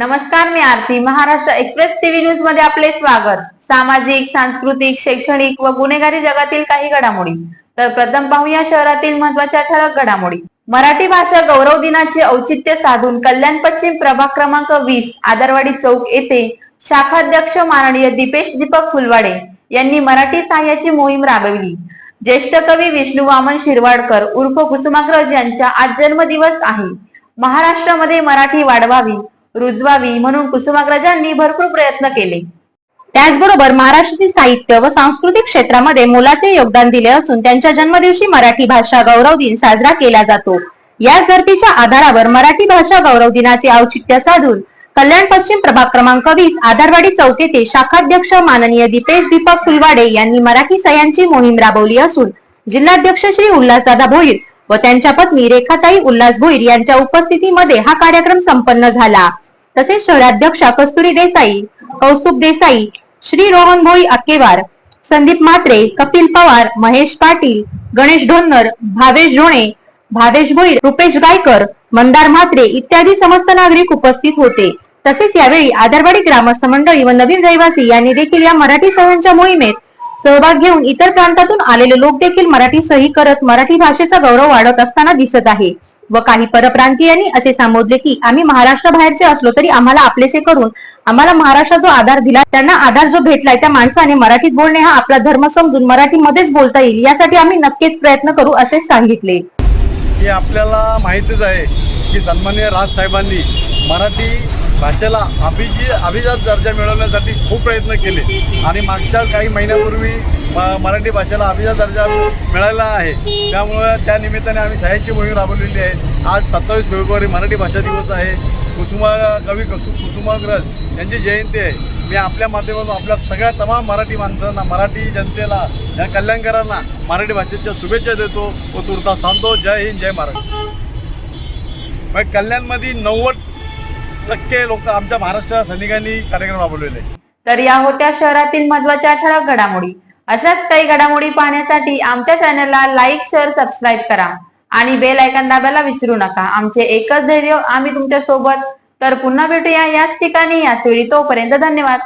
नमस्कार मी Aarti. Maharashtra express TV न्यूजमध्ये आपले स्वागत. सामाजिक सांस्कृतिक शैक्षणिक व गुन्हेगारी जगातील काही घडामोडी. तर प्रथम पाहूया शहरातील महत्त्वाच्या ठळक घडामोडी. मराठी भाषा गौरव दिनाचे औचित्य साधून कल्याण पश्चिम प्रभाग क्रमांक वीस आदरवाडी चौक येथे शाखाध्यक्ष माननीय दीपेश दीपक फुलवाडे यांनी मराठी साह्याची मोहीम राबविली. ज्येष्ठ कवी विष्णू वामन शिरवाडकर उर्फ कुसुमाग्रज यांचा आज जन्मदिवस आहे. महाराष्ट्रामध्ये मराठी वाढवावी रुजवावी म्हणून कुसुमाग्रजांनी भरपूर प्रयत्न केले. त्याचबरोबर महाराष्ट्रातील साहित्य व सांस्कृतिक क्षेत्रामध्ये मोलाचे योगदान दिले असून त्यांच्या जन्मदिवशी मराठी भाषा गौरव दिन साजरा केला जातो. याच धर्तीच्या आधारावर मराठी भाषा गौरव दिनाचे औचित्य साधून कल्याण पश्चिम प्रभाग क्रमांक वीस आधारवाडी चौक येथे शाखाध्यक्ष माननीय दीपेश दीपक फुलवाडे यांनी मराठी सह्यांची मोहीम राबवली असून जिल्हाध्यक्ष श्री उल्हासदादा भोईर व त्यांच्या पत्नी रेखाताई उल्हास भोईर यांच्या उपस्थितीमध्ये हा कार्यक्रम संपन्न झाला. तसेच शहराध्यक्षा कस्तुरी देसाई कौस्तुभ देसाई श्री रोहन भोई अक्केवार संदीप मात्रे कपिल पवार महेश पाटील गणेश ढोन्नर भावेश ढोणे भावेश भोईर रुपेश गायकर मंदार म्हात्रे इत्यादी समस्त नागरिक उपस्थित होते. तसेच यावेळी आदरवाडी ग्रामस्थ मंडळी व नवीन रहिवासी यांनी देखील या मराठी सणांच्या मोहिमेत सहभाग घेऊन इतर प्रांतातून आलेले लोक देखील मराठी सही करत मराठी भाषेचा गौरव वाढवत असताना दिसत आहे. व काही परप्रांतीयांनी असे संबोधले की आम्ही महाराष्ट्र बाहेरचे असलो तरी आम्हाला आपलेसे करून आम्हाला महाराष्ट्र जो आधार दिला त्यांना आधार जो भेटलाय त्या माणसाने मराठीत बोलणे हा आपला धर्म समजून मराठीमध्येच बोलता येईल यासाठी आम्ही नक्कीच प्रयत्न करू असे सांगितले. की आपल्याला माहितच आहे की सन्माननीय राजसाहेबांनी मराठी भाषेला अभिजी अभिजात दर्जा मिळवण्यासाठी खूप प्रयत्न केले. आणि मागच्या काही महिन्यापूर्वी म मराठी भाषेला अभिजात दर्जा मिळाला आहे. त्यामुळं त्या निमित्ताने आम्ही शाळेची मोहीम राबवलेली आहे. आज सत्तावीस फेब्रुवारी मराठी भाषा दिवस आहे. कुसुमा कवी कसु कुसुमाग्रज यांची जयंती आहे. मी आपल्या माध्यमातून आपल्या सगळ्या तमाम मराठी माणसांना मराठी जनतेला या कल्याणकरांना मराठी भाषेच्या शुभेच्छा देतो व तुर्तास थांबतो. जय हिंद जय महाराष्ट्र. मग कल्याणमध्ये नव्वद टक्के लोक आमच्या महाराष्ट्र सैनिकांनी कार्यक्रम राबवलेले. तर या होत्या शहरातील महत्त्वाच्या ठळक घडामोडी. अशाच काही घडामोडी पाहण्यासाठी आमच्या चॅनलला लाईक शेअर सबस्क्राईब करा आणि बेल आयकॉन दाबायला विसरू नका. आमचे एकच धैर्य आम्ही तुमच्यासोबत तर पुन्हा भेटूया याच ठिकाणी याच वेळी. तोपर्यंत धन्यवाद.